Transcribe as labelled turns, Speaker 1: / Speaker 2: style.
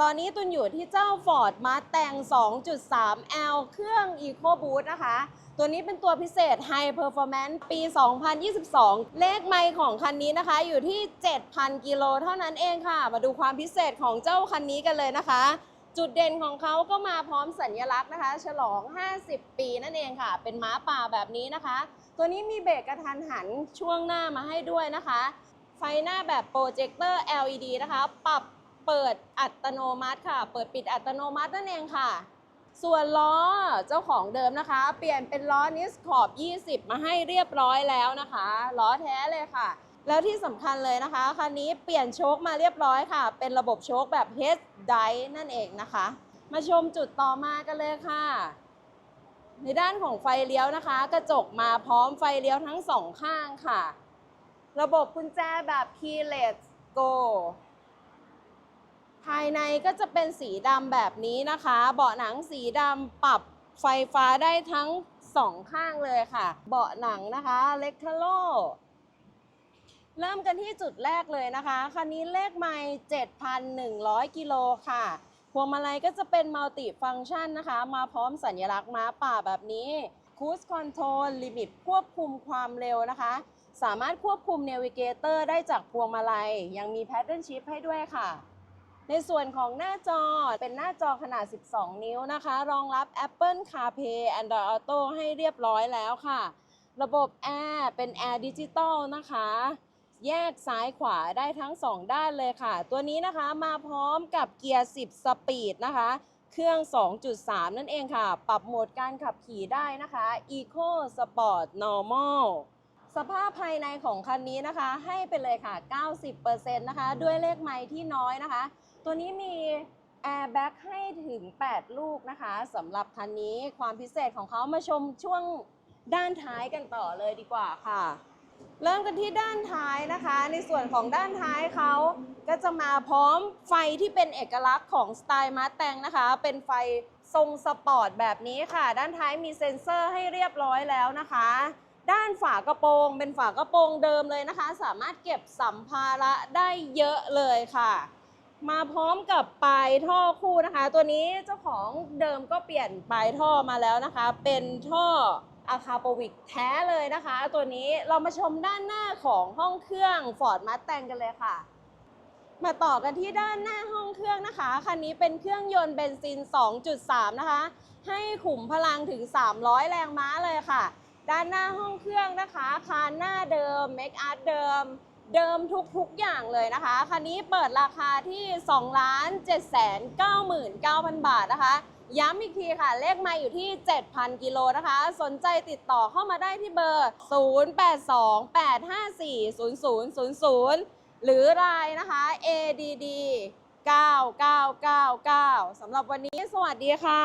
Speaker 1: ตอนนี้ตุนอยู่ที่เจ้า Ford Mustang 2.3 L เครื่อง EcoBoost นะคะ ตัวนี้เป็นตัวพิเศษ High Performance ปี 2022 เลขไมล์ของคันนี้นะคะ อยู่ที่ 7,000 กิโลเท่านั้นเองค่ะ มาดูความพิเศษของเจ้าคันนี้กันเลยนะคะ จุดเด่นของเขาก็มาพร้อมสัญลักษณ์นะคะ ฉลอง 50 ปีนั่นเองค่ะ เป็นม้าป่าแบบนี้นะคะ ตัวนี้มีเบรกกระทันหันช่วงหน้ามาให้ด้วยนะคะ ไฟหน้าแบบโปรเจคเตอร์ LED นะคะ ปรับ เปิดอัตโนมัติค่ะ เปิดปิดอัตโนมัตินั่นเองค่ะ ส่วนล้อเจ้าของเดิมนะคะ เปลี่ยนเป็นล้อนิสขอบ 20 มาให้เรียบร้อยแล้วนะคะ ล้อแท้เลยค่ะ แล้วที่สำคัญเลยนะคะคันนี้เปลี่ยนโชคมาเรียบร้อยค่ะ เป็นระบบโชคแบบ head d i นั่นเองนะคะ มาชมจุดต่อมากันเลยค่ะในด้านของไฟเลี้ยวนะคะ กระจกมาพร้อมไฟเลี้ยวทั้งสองข้างค่ะ ระบบกุญแจแบบ keyless go ภายในก็จะเป็นสีดำแบบนี้นะคะ เบาะหนังสีดำปรับไฟฟ้าได้ทั้งสองข้างเลยค่ะ เบาะหนังนะคะเล็กคาโลเริ่มกันที่จุดแรกเลยนะคะ คันนี้เลขไมล์7,100 กิโลค่ะ พวงมาลัยก็จะเป็นมัลติฟังชันนะคะ มาพร้อมสัญลักษณ์ม้าป่าแบบนี้คูสคอนโทรลลิมิตควบคุมความเร็วนะคะ สามารถควบคุมเนวิเกเตอร์ได้จากพวงมาลัย ยังมีแพ t เทิร์นชิพให้ด้วยค่ะ ในส่วนของหน้าจอเป็นหน้าจอขนาด 12 นิ้วนะคะ รองรับ Apple CarPlay Android Auto ให้เรียบร้อยแล้วค่ะ ระบบแอร์เป็นแอร์ดิจิตอลนะคะ แยกซ้ายขวาได้ทั้ง 2 ด้านเลยค่ะ ตัวนี้นะคะมาพร้อมกับเกียร์ 10 สปีดนะคะ เครื่อง 2.3 นั่นเองค่ะ ปรับโหมดการขับขี่ได้นะคะ Eco Sport Normal สภาพภายในของคันนี้นะคะ ให้ไปเลยค่ะ 90%นะคะ ด้วยเลขไมล์ที่น้อยนะคะ ตัวนี้มี Airbag ให้ถึง 8 ลูกนะคะสำหรับคันนี้ความพิเศษของเขามาชมช่วงด้านท้ายกันต่อเลยดีกว่าค่ะ เริ่มกันที่ด้านท้ายนะคะ ในส่วนของด้านท้ายเขาก็จะมาพร้อมไฟที่เป็นเอกลักษณ์ของสไตล์มาแตงนะคะ เป็นไฟทรงสปอร์ตแบบนี้ค่ะ ด้านท้ายมีเซ็นเซอร์ให้เรียบร้อยแล้วนะคะ ด้านฝากระโปรงเป็นฝากระโปรงเดิมเลยนะคะ สามารถเก็บสัมภาระได้เยอะเลยค่ะ มาพร้อมกับปลายท่อคู่นะคะ ตัวนี้เจ้าของเดิมก็เปลี่ยนปลายท่อมาแล้วนะคะ เป็นท่ออาคาโปวิกแท้เลยนะคะ ตัวนี้เรามาชมด้านหน้าของห้องเครื่อง Ford m u s t a n กันเลยค่ะ มาต่อกันที่ด้านหน้าห้องเครื่องนะคะคันนี้เป็นเครื่องยนต์เบนซิน 2.3 นะคะ ให้ขุมพลังถึง 300 แรงม้าเลยค่ะ ด้านหน้าห้องเครื่องนะคะคานหน้าเดิมเมคอาร์ตเดิม เดิมทุกๆอย่างเลยนะคะ คันนี้เปิดราคาที่ 2 7 9 9 0 0 0 บาทนะคะ ย้ำอีกทีค่ะ เลขไมาอยู่ที่ 7,000 กิโลนะคะ สนใจติดต่อเข้ามาได้ที่เบอร์ 0828540000 หรือรายนะคะ ADD 9999 สำหรับวันนี้สวัสดีค่ะ